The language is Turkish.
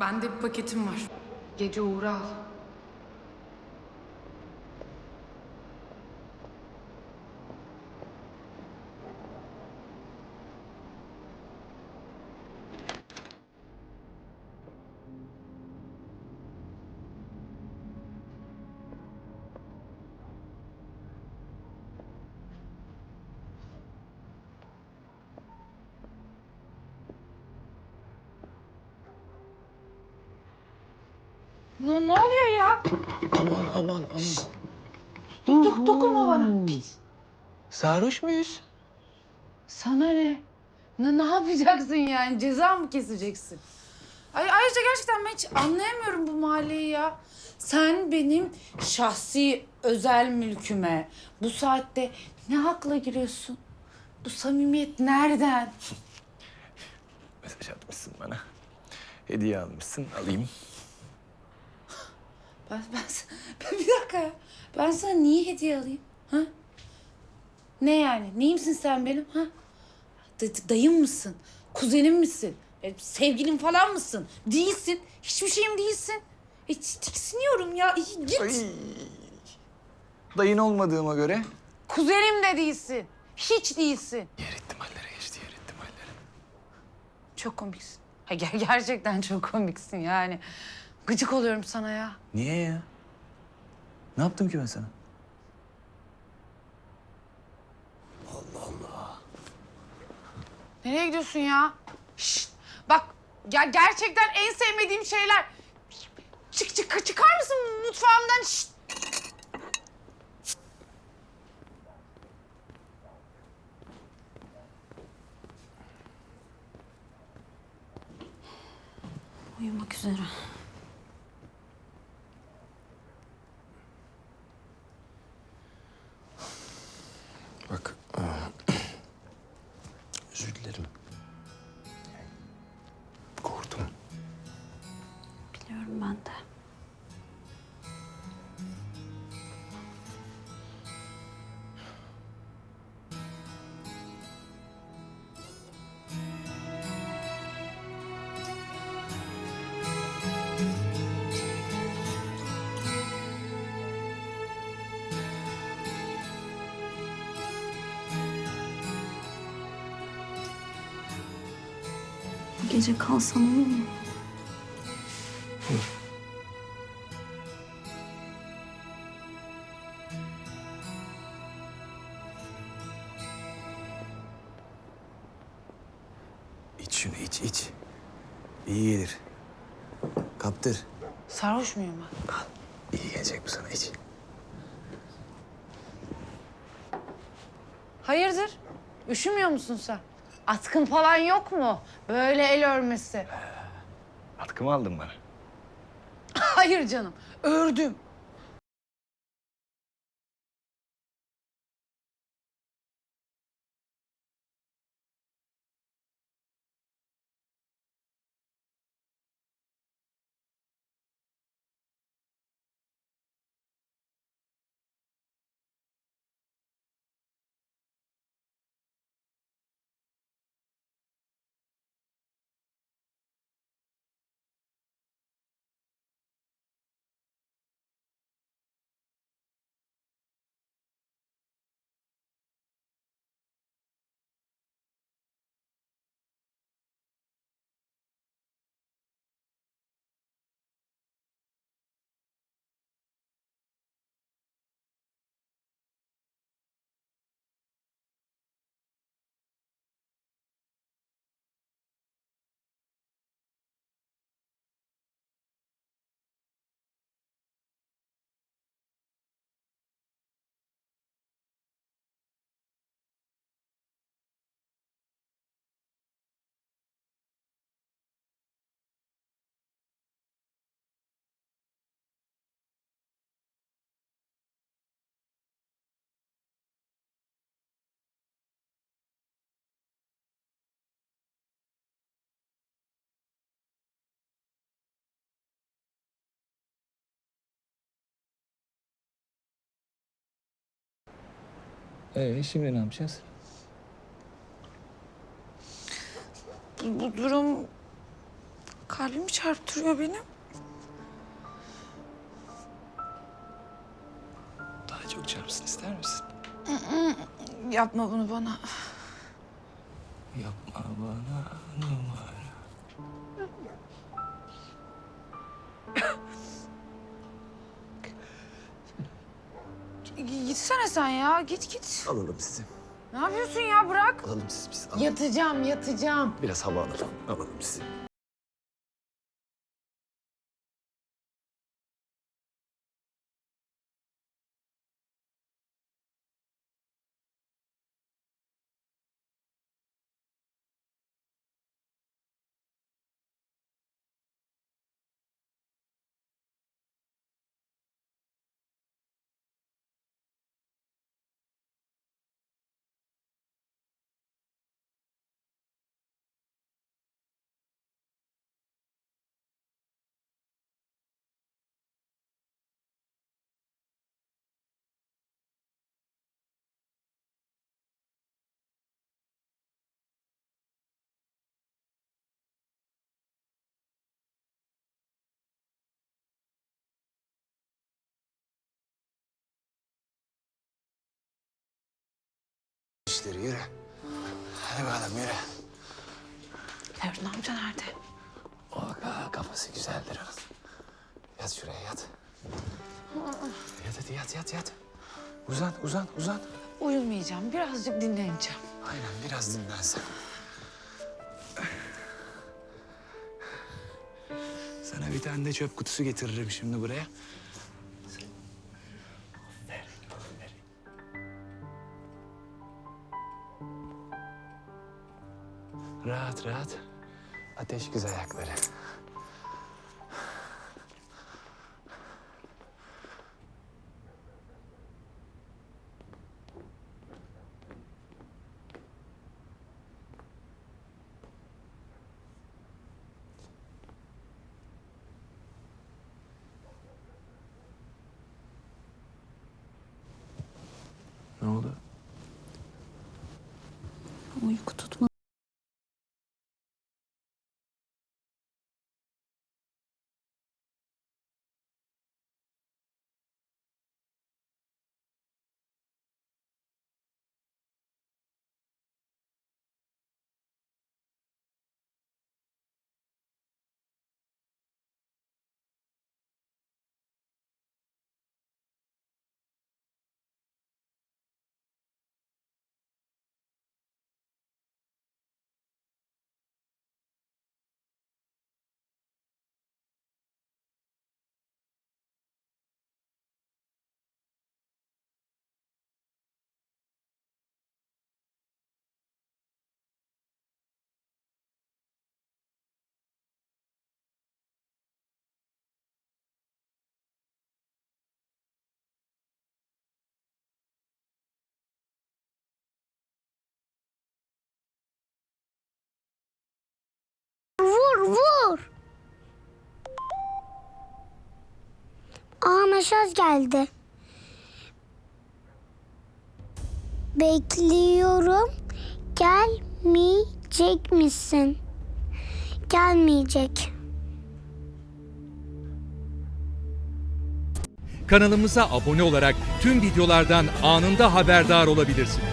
Bende bir paketim var. Gece uğra al. Ne, ne oluyor ya? Aman aman aman. Dok dokunma bana. Sarhoş muyuz? Sana ne? Ne, ne yapacaksın yani? Ceza mı keseceksin? Ay, ayrıca gerçekten ben hiç anlayamıyorum bu mahalleyi ya. Sen benim şahsi özel mülküme bu saatte ne hakla giriyorsun? Bu samimiyet nereden? Mesaj atmışsın bana. Hediye almışsın. Alayım. Ben, ben, ben bir dakika ya. Ben sana niye hediye alayım? Ha? Ne yani? Neyimsin sen benim? Ha? Dayım mısın? Kuzenim misin? E, sevgilim falan mısın? Değilsin. Hiçbir şeyim değilsin. E, tiksiniyorum ya. İyi, Git. Ay. Dayın olmadığıma göre. Kuzenim de değilsin. Hiç değilsin. Yer ihtimallere geçti yer ihtimallere. Çok komiksin. Ha, ger- gerçekten çok komiksin yani. Gıcık oluyorum sana ya. Niye ya? Ne yaptım ki ben sana? Nereye gidiyorsun ya? Şşt, bak ya gerçekten en sevmediğim şeyler. Çık çık çıkar mısın mutfağımdan? Şşt. Uyumak üzere. Gece kalsam olur mu? İç şunu iç iç. İyi gelir. Kaptır. Sarhoş muyum ben? Al. İyi gelecek bu sana iç. Hayırdır? Üşümüyor musun sen? Atkın falan yok mu? Böyle el örmesi. Atkımı aldın bana. Hayır canım. Ördüm. Ee, şimdi ne yapacağız? Bu, durum Kalbimi çarptırıyor benim. Daha çok çarpsın ister misin? Yapma bunu bana. Yapma bana numara. Gitsene sen ya. Git git. Alalım sizi. Ne yapıyorsun ya? Bırak. Alalım sizi biz. Alalım. Yatacağım, yatacağım. Biraz hava alalım. Alalım sizi. İşleri yürü. Hadi bakalım yürü. Ferun amca nerede? O ka- kafası güzeldir onun. Yat şuraya yat. Yat hadi yat yat yat. Uzan uzan uzan. Uyumayacağım. Birazcık dinleneceğim. Aynen biraz dinlensen. Sana bir tane de çöp kutusu getiririm şimdi buraya. Rahat rahat. Ateş güzel ayakları. Ne oldu? Vur vur. Aa mesaj geldi. Bekliyorum. Gelmeyecek misin? Gelmeyecek. Kanalımıza abone olarak tüm videolardan anında haberdar olabilirsiniz.